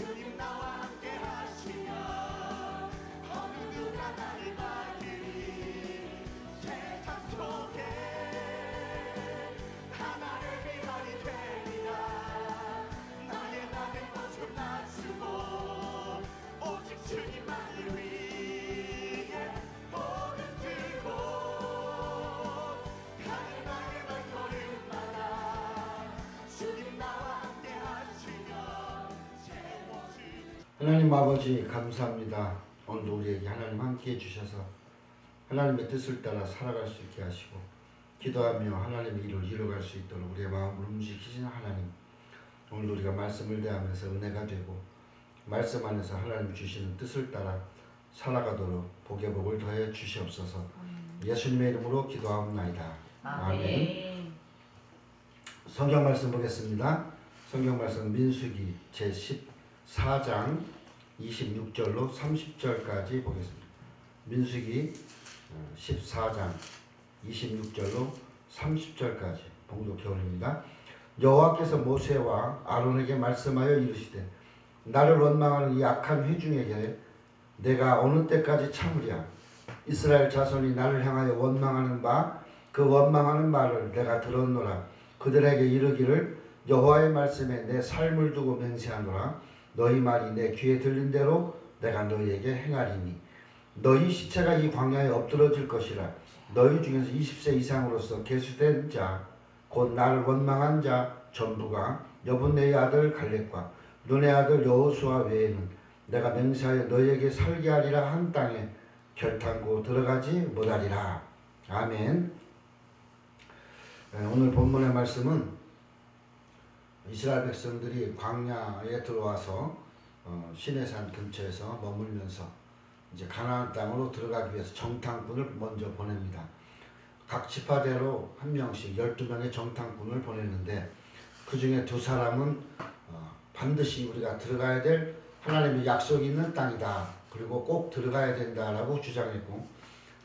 주님 나와 하나님 아버지 감사합니다. 오늘도 우리에게 하나님 함께 해 주셔서 하나님의 뜻을 따라 살아갈 수 있게 하시고 기도하며 하나님의 일을 이루어갈 수 있도록 우리의 마음을 움직이시는 하나님 오늘 우리가 말씀을 대하면서 은혜가 되고 말씀 안에서 하나님 주시는 뜻을 따라 살아가도록 복의 복을 더해 주시옵소서 예수님의 이름으로 기도하옵나이다. 아멘. 성경 말씀 보겠습니다. 성경 말씀 민수기 제 14장 26절로 30절까지 보겠습니다. 민수기 어, 14장 26절로 30절까지 봉독 교훈입니다. 여호와께서 모세와 아론에게 말씀하여 이르시되 나를 원망하는 이 악한 회중에게 내가 어느 때까지 참으랴 이스라엘 자손이 나를 향하여 원망하는 바 그 원망하는 말을 내가 들었노라 그들에게 이르기를 여호와의 말씀에 내 삶을 두고 맹세하노라 너희 말이 내 귀에 들린 대로 내가 너희에게 행하리니. 너희 시체가 이 광야에 엎드러질 것이라. 너희 중에서 20세 이상으로서 계수된 자 곧 나를 원망한 자 전부가 여분네의 아들 갈렙과 눈의 아들 여호수아 외에는 내가 맹세하여 너희에게 살게 하리라 한 땅에 결탄고 들어가지 못하리라. 아멘. 네, 오늘 본문의 말씀은 이스라엘 백성들이 광야에 들어와서 어, 시내산 근처에서 머물면서 이제 가나안 땅으로 들어가기 위해서 정탐꾼을 먼저 보냅니다. 각 지파대로 한 명씩 12명의 정탐꾼을 보냈는데 그 중에 두 사람은 어, 반드시 우리가 들어가야 될 하나님의 약속이 있는 땅이다. 그리고 꼭 들어가야 된다라고 주장했고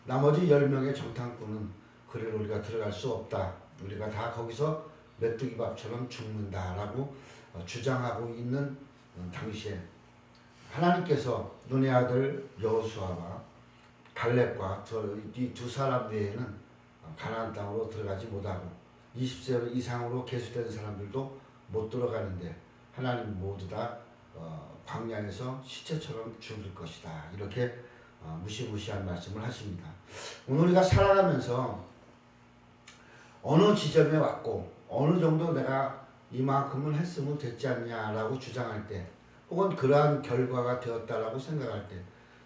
나머지 10명의 정탐꾼은 그래 우리가 들어갈 수 없다. 우리가 다 거기서 메뚜기 밥처럼 죽는다라고 어, 주장하고 있는 어, 당시에 하나님께서 눈의 아들 여호수아와 갈렙과 이 두 사람 외에는 어, 가나안 땅으로 들어가지 못하고 20세 이상으로 계수된 사람들도 못 들어가는데 하나님 모두 다 어, 광야에서 시체처럼 죽을 것이다 이렇게 어, 무시무시한 말씀을 하십니다. 오늘 우리가 살아가면서 어느 지점에 왔고 어느 정도 내가 이만큼은 했으면 됐지 않냐라고 주장할 때 혹은 그러한 결과가 되었다라고 생각할 때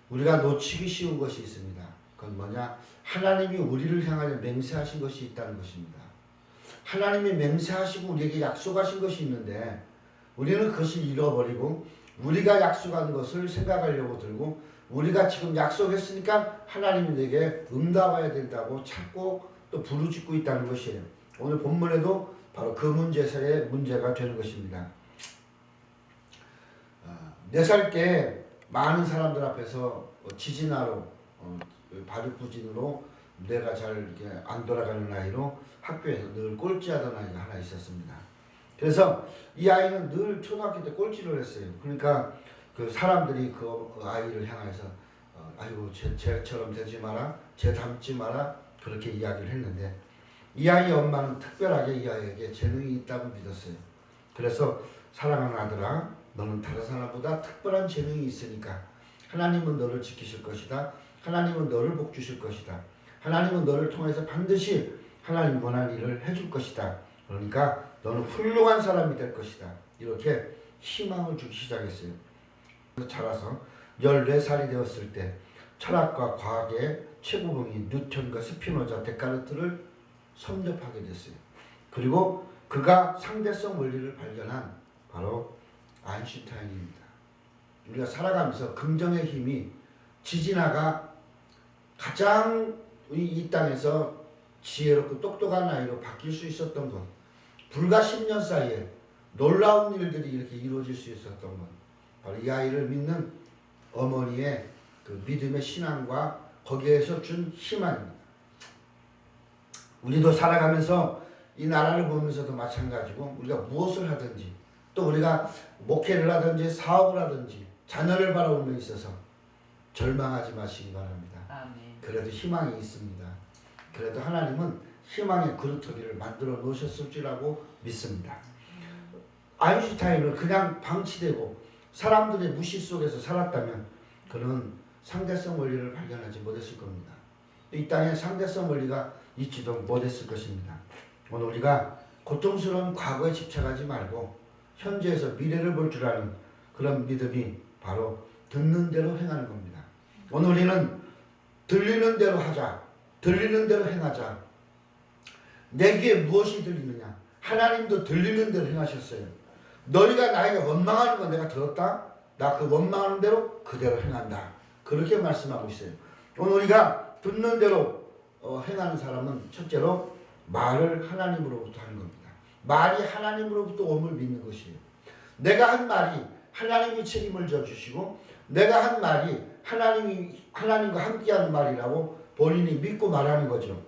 우리가 놓치기 쉬운 것이 있습니다. 그건 뭐냐? 하나님이 우리를 향하여 맹세하신 것이 있다는 것입니다. 하나님이 맹세하시고 우리에게 약속하신 것이 있는데 우리는 그것을 잃어버리고 우리가 약속한 것을 생각하려고 들고 우리가 지금 약속했으니까 하나님이 내게 응답해야 된다고 찾고 또 부르짖고 있다는 것이에요. 오늘 본문에도 바로 그 문제서의 문제가 되는 것입니다. 네살때 많은 사람들 앞에서 지진하러 어, 발육부진으로 뇌가 잘 안 돌아가는 아이로 학교에서 늘 꼴찌하던 아이가 하나 있었습니다. 그래서 이 아이는 늘 초등학교 때 꼴찌를 했어요. 그러니까 그 사람들이 그 아이를 향해서 어, 아이고 쟤, 쟤처럼 되지 마라, 쟤 닮지 마라 그렇게 이야기를 했는데 이 아이의 엄마는 특별하게 이 아이에게 재능이 있다고 믿었어요. 그래서 사랑하는 아들아, 너는 다른 사람보다 특별한 재능이 있으니까 하나님은 너를 지키실 것이다. 하나님은 너를 복 주실 것이다. 하나님은 너를 통해서 반드시 하나님 원하는 일을 해줄 것이다. 그러니까 너는 훌륭한 사람이 될 것이다. 이렇게 희망을 주기 시작했어요. 자라서 14살이 되었을 때 철학과 과학의 최고봉인 뉴턴과 스피노자, 데카르트를 섭렵하게 됐어요. 그리고 그가 상대성 원리를 발견한 바로 아인슈타인입니다. 우리가 살아가면서 긍정의 힘이 지진아가 가장 이, 이 땅에서 지혜롭고 똑똑한 아이로 바뀔 수 있었던 것. 불과 10년 사이에 놀라운 일들이 이렇게 이루어질 수 있었던 것. 바로 이 아이를 믿는 어머니의 그 믿음의 신앙과 거기에서 준 희망입니다. 우리도 살아가면서 이 나라를 보면서도 마찬가지고 우리가 무엇을 하든지 또 우리가 목회를 하든지 사업을 하든지 자녀를 바라보는 데 있어서 절망하지 마시기 바랍니다. 아멘. 그래도 희망이 있습니다. 그래도 하나님은 희망의 그루터기를 만들어 놓으셨을 줄라고 믿습니다. 아인슈타인은 그냥 방치되고 사람들의 무시 속에서 살았다면 그는 상대성 원리를 발견하지 못했을 겁니다. 이 땅에 상대성 원리가 있지도 못했을 것입니다. 오늘 우리가 고통스러운 과거에 집착하지 말고 현재에서 미래를 볼 줄 아는 그런 믿음이 바로 듣는 대로 행하는 겁니다. 오늘 우리는 들리는 대로 하자. 들리는 대로 행하자. 내 귀에 무엇이 들리느냐? 하나님도 들리는 대로 행하셨어요. 너희가 나에게 원망하는 건 내가 들었다. 나 그 원망하는 대로 그대로 행한다. 그렇게 말씀하고 있어요. 오늘 우리가 듣는 대로 어, 행하는 사람은 첫째로 말을 하나님으로부터 하는 겁니다. 말이 하나님으로부터 옴을 믿는 것이에요. 내가 한 말이 하나님이 책임을 져 주시고 내가 한 말이 하나님이 하나님과 함께하는 말이라고 본인이 믿고 말하는 거죠.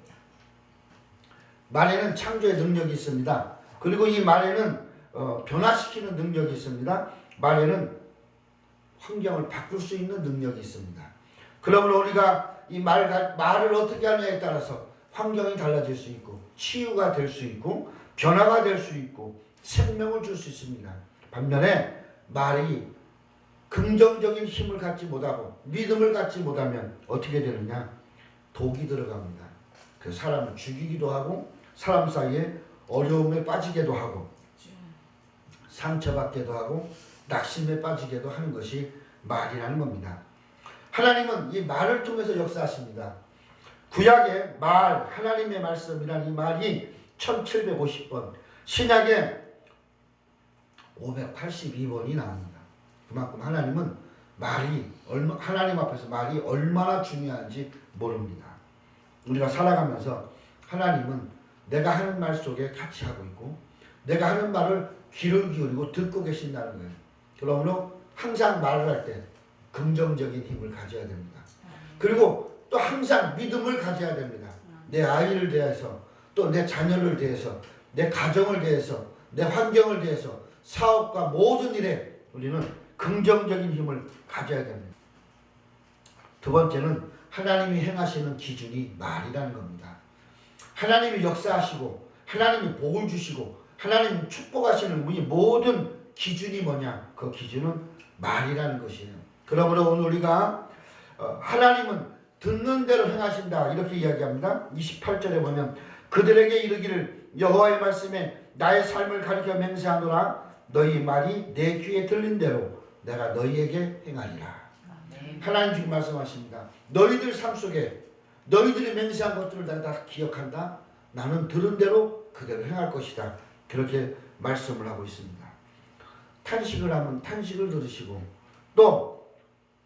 말에는 창조의 능력이 있습니다. 그리고 이 말에는 어, 변화시키는 능력이 있습니다. 말에는 환경을 바꿀 수 있는 능력이 있습니다. 그러면 우리가 이 말, 말을 어떻게 하느냐에 따라서 환경이 달라질 수 있고 치유가 될 수 있고 변화가 될 수 있고 생명을 줄 수 있습니다. 반면에 말이 긍정적인 힘을 갖지 못하고 믿음을 갖지 못하면 어떻게 되느냐? 독이 들어갑니다. 그 사람을 죽이기도 하고 사람 사이에 어려움에 빠지게도 하고 상처받게도 하고 낙심에 빠지게도 하는 것이 말이라는 겁니다. 하나님은 이 말을 통해서 역사하십니다. 구약의 말, 하나님의 말씀이라는 이 말이 1750번, 신약에 582번이 나옵니다. 그만큼 하나님은 말이 얼마 하나님 앞에서 말이 얼마나 중요한지 모릅니다. 우리가 살아가면서 하나님은 내가 하는 말 속에 같이 하고 있고 내가 하는 말을 귀를 기울이고 듣고 계신다는 거예요. 그러므로 항상 말을 할 때 긍정적인 힘을 가져야 됩니다. 그리고 또 항상 믿음을 가져야 됩니다. 내 아이를 대해서 또 내 자녀를 대해서 내 가정을 대해서 내 환경을 대해서 사업과 모든 일에 우리는 긍정적인 힘을 가져야 됩니다. 두 번째는 하나님이 행하시는 기준이 말이라는 겁니다. 하나님이 역사하시고 하나님이 복을 주시고 하나님이 축복하시는 우리 모든 기준이 뭐냐? 그 기준은 말이라는 것이에요. 그러므로 오늘 우리가 어, 하나님은 듣는 대로 행하신다 이렇게 이야기합니다. 28절에 보면 그들에게 이르기를 여호와의 말씀에 나의 삶을 가리켜 맹세하노라 너희 말이 내 귀에 들린 대로 내가 너희에게 행하리라. 하나님 지금 말씀하십니다. 너희들 삶 속에 너희들이 맹세한 것들을 내가 다 기억한다. 나는 들은 대로 그대로 행할 것이다. 그렇게 말씀을 하고 있습니다. 탄식을 하면 탄식을 들으시고 또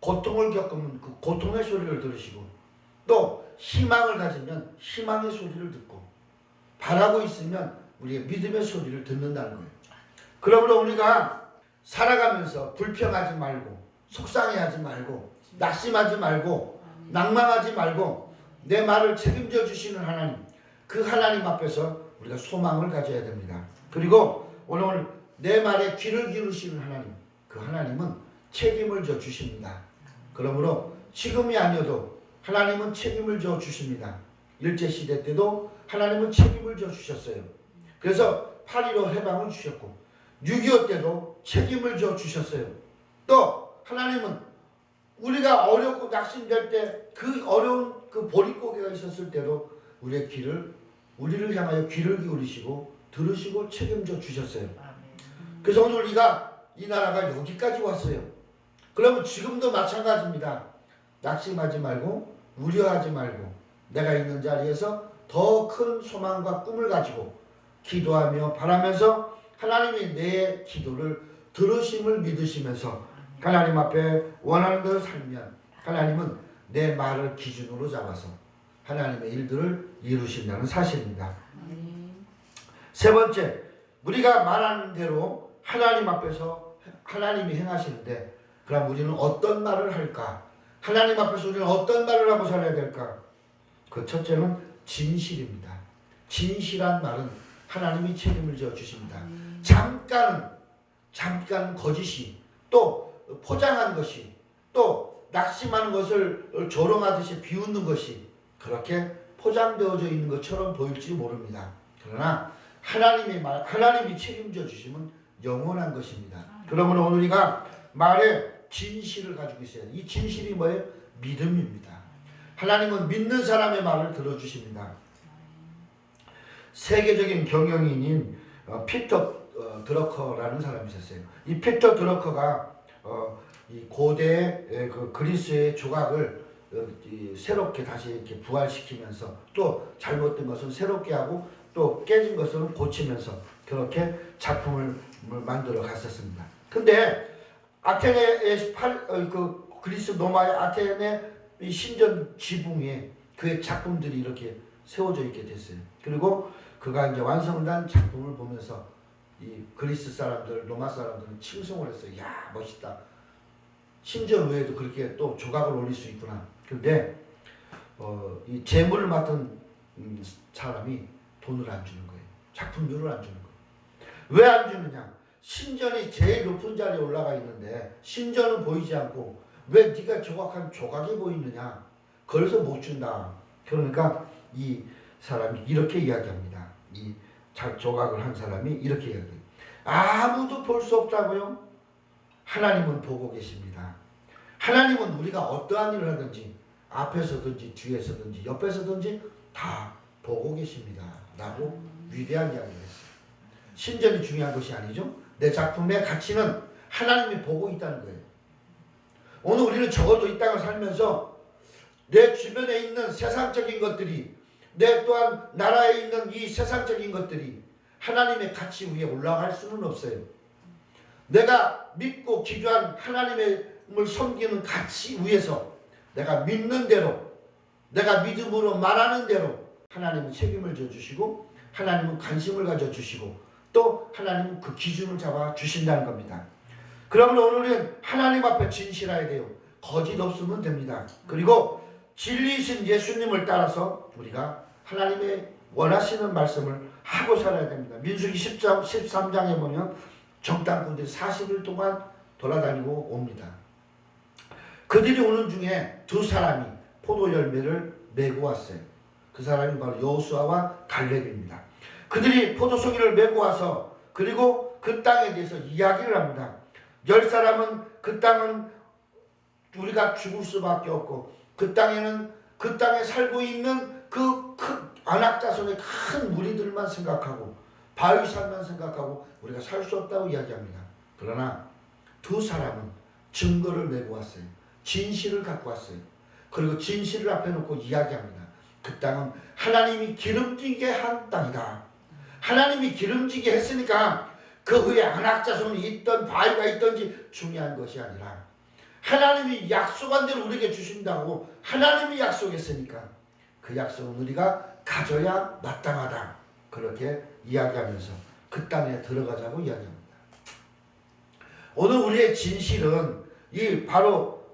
고통을 겪으면 그 고통의 소리를 들으시고 또 희망을 가지면 희망의 소리를 듣고 바라고 있으면 우리의 믿음의 소리를 듣는다는 거예요. 그러므로 우리가 살아가면서 불평하지 말고 속상해하지 말고 낙심하지 말고 낭망하지 말고 내 말을 책임져 주시는 하나님 그 하나님 앞에서 우리가 소망을 가져야 됩니다. 그리고 오늘 내 말에 귀를 기울이시는 하나님 그 하나님은 책임을 져 주십니다. 그러므로 지금이 아니어도 하나님은 책임을 져 주십니다. 일제 시대 때도 하나님은 책임을 져 주셨어요. 그래서 8.15 해방을 주셨고 6.25 때도 책임을 져 주셨어요. 또 하나님은 우리가 어렵고 낙심될 때 그 어려운 그 보릿고개가 있었을 때도 우리의 귀를 우리를 향하여 귀를 기울이시고 들으시고 책임져 주셨어요. 그래서 오늘 우리가 이 나라가 여기까지 왔어요. 그러면 지금도 마찬가지입니다. 낙심하지 말고 우려하지 말고 내가 있는 자리에서 더 큰 소망과 꿈을 가지고 기도하며 바라면서 하나님이 내 기도를 들으심을 믿으시면서 하나님 앞에 원하는 대로 살면 하나님은 내 말을 기준으로 잡아서 하나님의 일들을 이루신다는 사실입니다. 세 번째, 우리가 말하는 대로 하나님 앞에서 하나님이 행하시는데 그럼 우리는 어떤 말을 할까? 하나님 앞에서 우리는 어떤 말을 하고 살아야 될까? 그 첫째는 진실입니다. 진실한 말은 하나님이 책임을 져 주십니다. 잠깐은 잠깐 거짓이 또 포장한 것이 또 낙심하는 것을 조롱하듯이 비웃는 것이 그렇게 포장되어져 있는 것처럼 보일지 모릅니다. 그러나 하나님이 말 하나님이 책임져 주시면 영원한 것입니다. 그러므로 오늘 우리가 말에 진실을 가지고 있어야 돼. 이 진실이 뭐예요? 믿음입니다. 하나님은 믿는 사람의 말을 들어주십니다. 세계적인 경영인인 어, 피터 어, 드러커라는 사람이 있었어요. 이 피터 드러커가 어, 이 고대 그 그리스의 조각을 새롭게 다시 이렇게 부활시키면서 또 잘못된 것은 새롭게 하고 또 깨진 것은 고치면서 그렇게 작품을 만들어 갔었습니다. 근데 아테네의 팔, 어, 그 그리스 로마의 아테네 이 신전 지붕에 그의 작품들이 이렇게 세워져 있게 됐어요. 그리고 그가 이제 완성된 작품을 보면서 이 그리스 사람들, 로마 사람들은 칭송을 했어요. 야 멋있다. 신전 외에도 그렇게 또 조각을 올릴 수 있구나. 근데 어, 이 재물을 맡은 음, 사람이 돈을 안 주는 거예요. 작품료를 안 주는 거예요. 왜 안 주느냐? 신전이 제일 높은 자리에 올라가 있는데 신전은 보이지 않고 왜 네가 조각한 조각이 보이느냐? 그래서 못 준다. 그러니까 이 사람이 이렇게 이야기합니다. 이 자- 조각을 한 사람이 이렇게 이야기해요. 아무도 볼 수 없다고요? 하나님은 보고 계십니다. 하나님은 우리가 어떠한 일을 하든지 앞에서든지 뒤에서든지 옆에서든지 다 보고 계십니다. 라고 위대한 이야기를 했어요. 신전이 중요한 것이 아니죠. 내 작품의 가치는 하나님이 보고 있다는 거예요. 오늘 우리는 적어도 이 땅을 살면서 내 주변에 있는 세상적인 것들이 내 또한 나라에 있는 이 세상적인 것들이 하나님의 가치 위에 올라갈 수는 없어요. 내가 믿고 기도한 하나님을 섬기는 가치 위에서 내가 믿는 대로 내가 믿음으로 말하는 대로 하나님은 책임을 져 주시고 하나님은 관심을 가져 주시고 또 하나님은 그 기준을 잡아 주신다는 겁니다. 그러면 오늘은 하나님 앞에 진실해야 돼요. 거짓 없으면 됩니다. 그리고 진리이신 예수님을 따라서 우리가 하나님의 원하시는 말씀을 하고 살아야 됩니다. 민수기 10장, 13장에 보면 정탐꾼들이 40일 동안 돌아다니고 옵니다. 그들이 오는 중에 두 사람이 포도 열매를 메고 왔어요. 그 사람이 바로 여호수아와 갈렙입니다. 그들이 포도 송이를 메고 와서 그리고 그 땅에 대해서 이야기를 합니다. 열 사람은 그 땅은 우리가 죽을 수밖에 없고 그 땅에는 그 땅에 살고 있는 그 큰 안악 자손의 큰 무리들만 생각하고 바위산만 생각하고 우리가 살 수 없다고 이야기합니다. 그러나 두 사람은 증거를 메고 왔어요. 진실을 갖고 왔어요. 그리고 진실을 앞에 놓고 이야기합니다. 그 땅은 하나님이 기름지게 한 땅이다. 하나님이 기름지게 했으니까 그 후에 안악자손이 있던 바위가 있던지 중요한 것이 아니라 하나님이 약속한 대로 우리에게 주신다고 하나님이 약속했으니까 그 약속은 우리가 가져야 마땅하다. 그렇게 이야기하면서 그 땅에 들어가자고 이야기합니다. 오늘 우리의 진실은 이 바로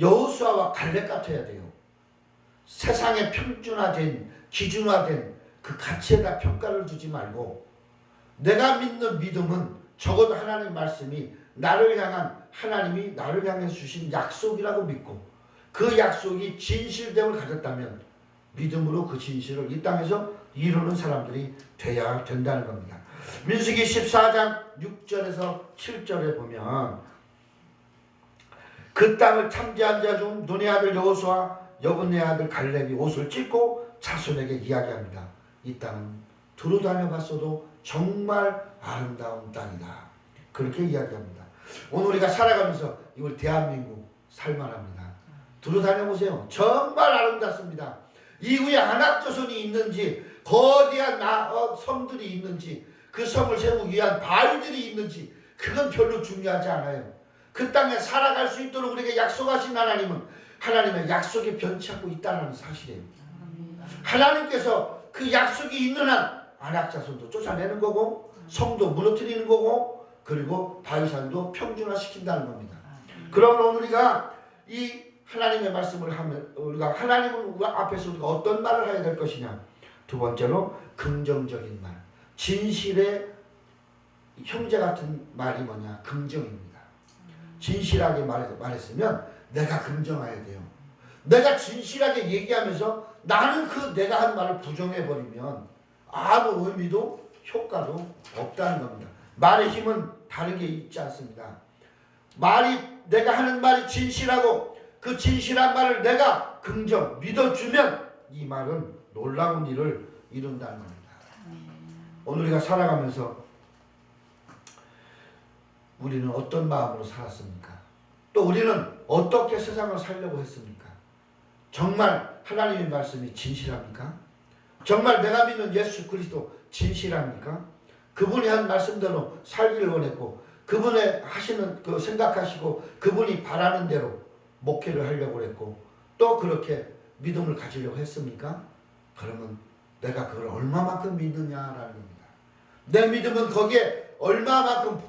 여호수아와 갈렙 같아야 돼요. 세상에 평준화된 기준화된 그 가치에다 평가를 두지 말고 내가 믿는 믿음은 적어도 하나님 말씀이 나를 향한 하나님이 나를 향해 주신 약속이라고 믿고 그 약속이 진실됨을 가졌다면 믿음으로 그 진실을 이 땅에서 이루는 사람들이 돼야 된다는 겁니다. 민수기 14장 6절에서 7절에 보면 그 땅을 탐지한 자 중 눈의 아들 여호수아 여분의 아들 갈렙이 옷을 찢고 자손에게 이야기합니다. 이 땅은 두루 다녀봤어도 정말 아름다운 땅이다. 그렇게 이야기합니다. 오늘 우리가 살아가면서 이걸 대한민국 살만합니다. 두루 다녀보세요. 정말 아름답습니다. 이후에 안악조선이 있는지 거대한 나, 어, 섬들이 있는지 그 섬을 세우기 위한 바위들이 있는지 그건 별로 중요하지 않아요. 그 땅에 살아갈 수 있도록 우리에게 약속하신 하나님은 하나님의 약속이 변치 않고 있다는 사실이에요. 하나님께서 그 약속이 있는 한 안악자손도 쫓아내는 거고 성도 무너뜨리는 거고 그리고 바위산도 평준화시킨다는 겁니다. 그러면 우리가 이 하나님의 말씀을 하면 우리가 하나님을 앞에서 우리가 어떤 말을 해야 될 것이냐 두 번째로 긍정적인 말 진실의 형제 같은 말이 뭐냐? 긍정입니다. 진실하게 말했으면 내가 긍정해야 돼요. 내가 진실하게 얘기하면서 나는 그 내가 한 말을 부정해버리면 아무 의미도 효과도 없다는 겁니다. 말의 힘은 다른 게 있지 않습니다. 말이 내가 하는 말이 진실하고 그 진실한 말을 내가 긍정 믿어주면 이 말은 놀라운 일을 이룬다는 겁니다. 오늘 우리가 살아가면서 우리는 어떤 마음으로 살았습니까? 또 우리는 어떻게 세상을 살려고 했습니까? 정말 하나님의 말씀이 진실합니까? 정말 내가 믿는 예수 그리스도 진실합니까? 그분이 한 말씀대로 살기를 원했고 그분의 하시는 그 생각하시고 그분이 바라는 대로 목회를 하려고 했고 또 그렇게 믿음을 가지려고 했습니까? 그러면 내가 그걸 얼마만큼 믿느냐라는 겁니다. 내 믿음은 거기에 얼마만큼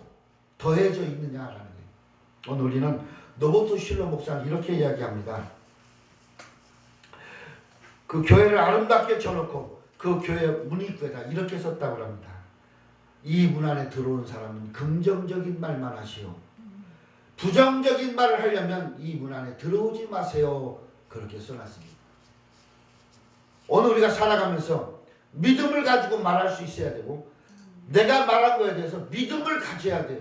더해져 있느냐라는 거예요. 오늘 우리는 노보트 실로 목사는 이렇게 이야기합니다. 그 교회를 아름답게 쳐놓고 그 교회 문 입구에다 이렇게 썼다고 합니다. 이 문 안에 들어온 사람은 긍정적인 말만 하시오. 부정적인 말을 하려면 이 문 안에 들어오지 마세요. 그렇게 써놨습니다. 오늘 우리가 살아가면서 믿음을 가지고 말할 수 있어야 되고 내가 말한 거에 대해서 믿음을 가져야 돼요.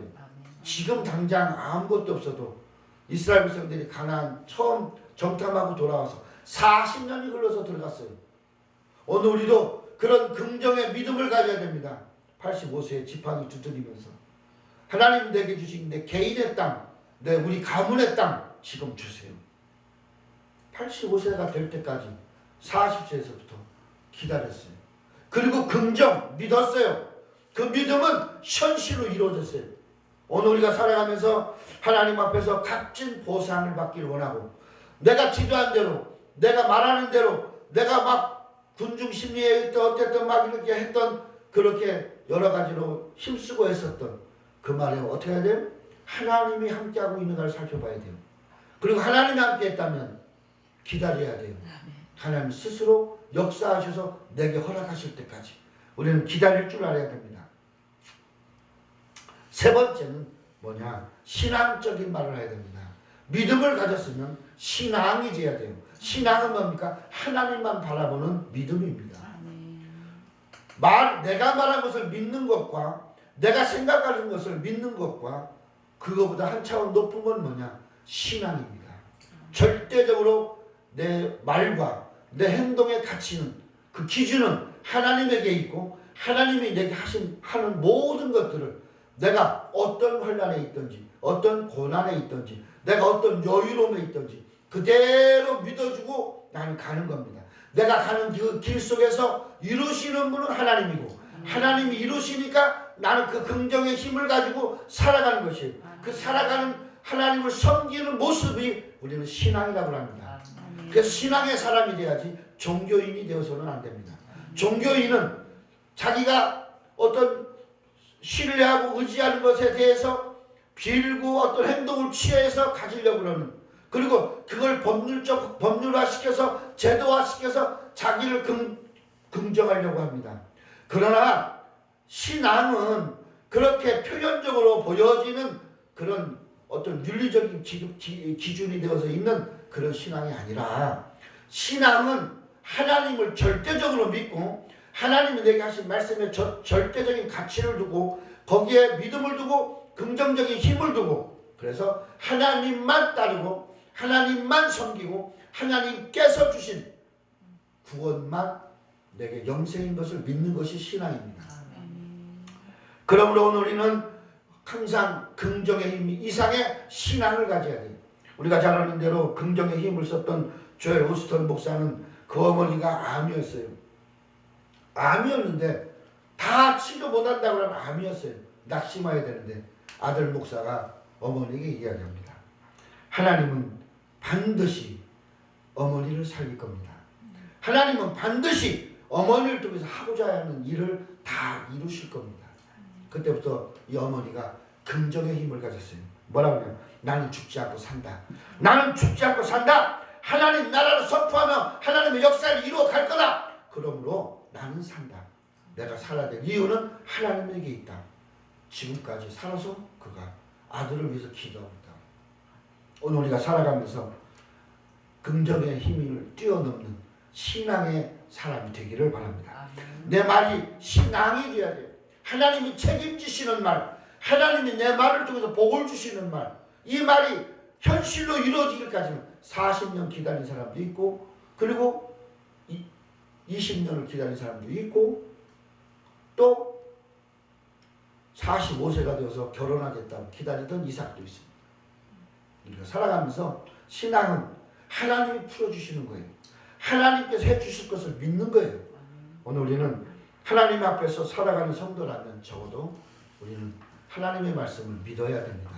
지금 당장 아무것도 없어도 이스라엘 백성들이 가나안 처음 정탐하고 돌아와서 40년이 흘러서 들어갔어요. 오늘 우리도 그런 긍정의 믿음을 가져야 됩니다. 85세에 지팡이 두드리면서 하나님 내게 주신 내 개인의 땅, 내 우리 가문의 땅 지금 주세요. 85세가 될 때까지 40세에서부터 기다렸어요. 그리고 긍정 믿었어요. 그 믿음은 현실로 이루어졌어요. 오늘 우리가 살아가면서 하나님 앞에서 값진 보상을 받기를 원하고 내가 지도한 대로 내가 말하는 대로 내가 막 군중 심리에 있던 어쨌든 막 이렇게 했던 그렇게 여러 가지로 힘쓰고 했었던 그 말에 어떻게 해야 돼요? 하나님이 함께하고 있는가를 살펴봐야 돼요. 그리고 하나님이 함께 했다면 기다려야 돼요. 하나님 스스로 역사하셔서 내게 허락하실 때까지 우리는 기다릴 줄 알아야 됩니다. 세 번째는 뭐냐? 신앙적인 말을 해야 됩니다. 믿음을 가졌으면 신앙이 돼야 돼요. 신앙은 뭡니까? 하나님만 바라보는 믿음입니다. 말, 내가 말한 것을 믿는 것과 내가 생각하는 것을 믿는 것과 그거보다 한 차원 높은 건 뭐냐? 신앙입니다. 절대적으로 내 말과 내 행동의 가치는 그 기준은 하나님에게 있고 하나님이 내게 하신 하는 모든 것들을 내가 어떤 환란에 있든지 어떤 고난에 있든지 내가 어떤 여유로움에 있든지 그대로 믿어주고 나는 가는 겁니다. 내가 가는 그 길 속에서 이루시는 분은 하나님이고 하나님이 이루시니까 나는 그 긍정의 힘을 가지고 살아가는 것이에요. 그 살아가는 하나님을 섬기는 모습이 우리는 신앙이라고 합니다. 그래서 신앙의 사람이 돼야지 종교인이 되어서는 안 됩니다. 종교인은 자기가 어떤 신뢰하고 의지하는 것에 대해서 빌고 어떤 행동을 취해서 가지려고 그러는 그리고 그걸 법률적 법률화 시켜서 제도화 시켜서 자기를 긍, 긍정하려고 합니다. 그러나 신앙은 그렇게 표현적으로 보여지는 그런 어떤 윤리적인 기, 기, 기준이 되어서 있는 그런 신앙이 아니라 신앙은 하나님을 절대적으로 믿고 하나님이 내게 하신 말씀에 저, 절대적인 가치를 두고 거기에 믿음을 두고 긍정적인 힘을 두고 그래서 하나님만 따르고 하나님만 섬기고 하나님께서 주신 구원만 내게 영생인 것을 믿는 것이 신앙입니다. 그러므로 오늘 우리는 항상 긍정의 힘 이상의 신앙을 가져야 돼요. 우리가 잘 아는 대로 긍정의 힘을 썼던 조엘 오스턴 목사는 그 어머니가 암이었어요. 암이었는데 다 치료 못한다고 하면 암이었어요. 낙심해야 되는데 아들 목사가 어머니에게 이야기합니다. 하나님은 반드시 어머니를 살릴 겁니다. 하나님은 반드시 어머니를 통해서 하고자 하는 일을 다 이루실 겁니다. 그때부터 이 어머니가 긍정의 힘을 가졌어요. 뭐라고 하냐면 나는 죽지 않고 산다. 나는 죽지 않고 산다. 하나님 나라를 선포하며 하나님의 역사를 이루어 갈 거다. 그러므로 나는 산다. 내가 살아야 될 이유는 하나님에게 있다. 지금까지 살아서 그가 아들을 위해서 있다. 오늘 우리가 살아가면서 긍정의 힘을 뛰어넘는 신앙의 사람이 되기를 바랍니다. 내 말이 신앙이 되어야 돼요. 하나님이 책임지시는 말, 하나님이 내 말을 통해서 복을 주시는 말, 이 말이 현실로 이루어지기까지는 40년 기다린 사람도 있고, 그리고 20년을 기다린 사람도 있고, 또 45세가 되어서 결혼하겠다고 기다리던 이삭도 있습니다. 우리가 살아가면서 신앙은 하나님이 풀어주시는 거예요. 하나님께서 해주실 것을 믿는 거예요. 오늘 우리는 하나님 앞에서 살아가는 성도라면 적어도 우리는 하나님의 말씀을 믿어야 됩니다.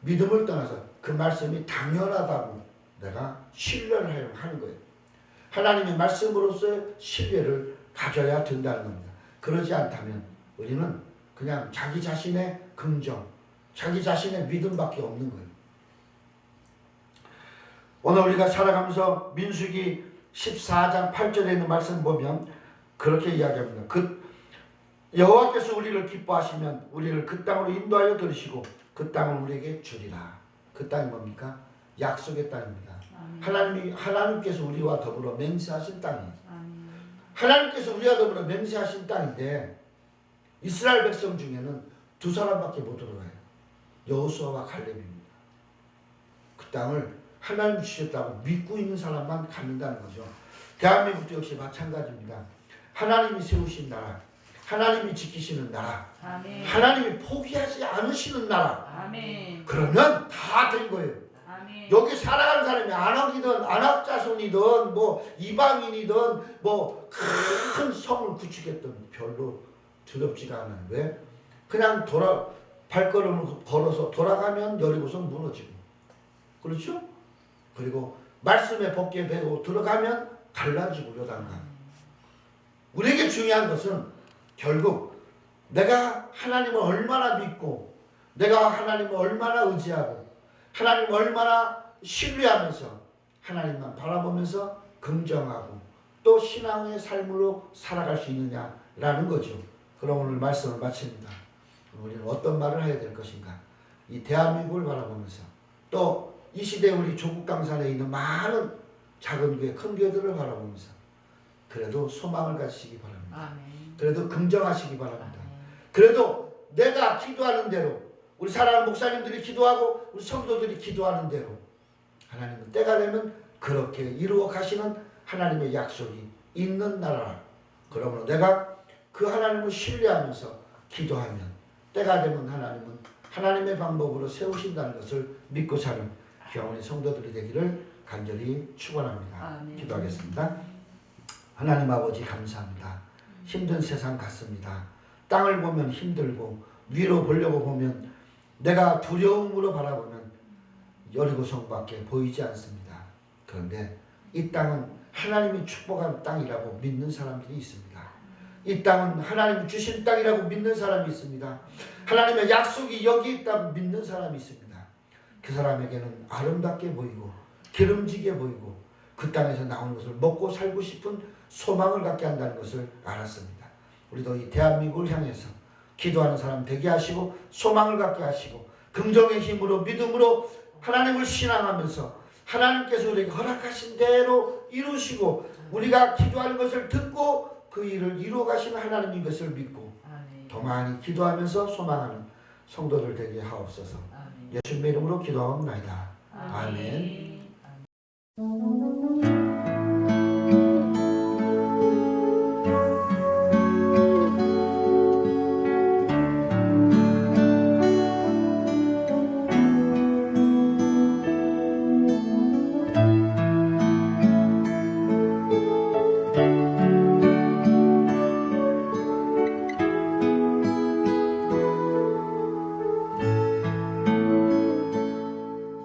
믿음을 떠나서 그 말씀이 당연하다고 내가 신뢰를 하는 거예요. 하나님의 말씀으로서의 신뢰를 가져야 된다는 겁니다. 그러지 않다면 우리는 그냥 자기 자신의 긍정, 자기 자신의 믿음밖에 없는 거예요. 오늘 우리가 살아가면서 민수기 14장 8절에 있는 말씀 보면 그렇게 이야기합니다. 그 여호와께서 우리를 기뻐하시면 우리를 그 땅으로 인도하여 들으시고 그 땅을 우리에게 주리라. 그 땅이 뭡니까? 약속의 땅입니다. 아멘. 하나님이 하나님께서 우리와 더불어 맹세하신 땅이에요. 아멘. 하나님께서 우리와 더불어 맹세하신 땅인데 이스라엘 백성 중에는 두 사람밖에 못 들어가요. 여호수아와 갈렙입니다. 그 땅을 하나님 주셨다고 믿고 있는 사람만 갖는다는 거죠. 대한민국도 역시 마찬가지입니다. 하나님이 세우신 나라, 하나님이 지키시는 나라, 아멘. 하나님이 포기하지 않으시는 나라. 아멘. 그러면 다 된 거예요. 아멘. 여기 살아가는 사람이 안악이든 안악자손이든 뭐 이방인이든 뭐 큰 성을 구축했던 별로 두렵지가 않아요. 왜? 그냥 돌아 발걸음을 걸어서 돌아가면 여리고선 무너지고 그렇죠? 그리고 말씀에 벗게 되고 들어가면 갈라지고 요단강. 우리에게 중요한 것은 결국 내가 하나님을 얼마나 믿고 내가 하나님을 얼마나 의지하고 하나님을 얼마나 신뢰하면서 하나님만 바라보면서 긍정하고 또 신앙의 삶으로 살아갈 수 있느냐라는 거죠. 그럼 오늘 말씀을 마칩니다. 우리는 어떤 말을 해야 될 것인가? 이 대한민국을 바라보면서 또 이 시대 우리 조국 강산에 있는 많은 작은 교회, 큰 교회들을 바라보면서 그래도 소망을 가지시기 바랍니다. 아멘. 그래도 긍정하시기 바랍니다. 아멘. 그래도 내가 기도하는 대로 우리 사랑하는 목사님들이 기도하고 우리 성도들이 기도하는 대로 하나님은 때가 되면 그렇게 이루어 가시는 하나님의 약속이 있는 나라. 그러므로 내가 그 하나님을 신뢰하면서 기도하면 때가 되면 하나님은 하나님의 방법으로 세우신다는 것을 믿고 사는 귀한 우리 성도들이 되기를 간절히 축원합니다. 아멘. 기도하겠습니다. 하나님 아버지 감사합니다. 힘든 세상 같습니다. 땅을 보면 힘들고 위로 보려고 보면 내가 두려움으로 바라보면 여리고 성밖에 보이지 않습니다. 그런데 이 땅은 하나님이 축복한 땅이라고 믿는 사람들이 있습니다. 이 땅은 하나님이 주신 땅이라고 믿는 사람이 있습니다. 하나님의 약속이 여기 있다고 믿는 사람이 있습니다. 그 사람에게는 아름답게 보이고 기름지게 보이고 그 땅에서 나오는 것을 먹고 살고 싶은 소망을 갖게 한다는 것을 알았습니다. 우리도 이 대한민국을 향해서 기도하는 사람 되게 하시고 소망을 갖게 하시고 긍정의 힘으로 믿음으로 하나님을 신앙하면서 하나님께서 우리에게 허락하신 대로 이루시고 우리가 기도하는 것을 듣고 그 일을 이루어 가시는 하나님인 것을 믿고 아멘. 더 많이 기도하면서 소망하는 성도들 되게 하옵소서. 아멘. 예수님의 이름으로 기도하옵나이다. 아멘. 주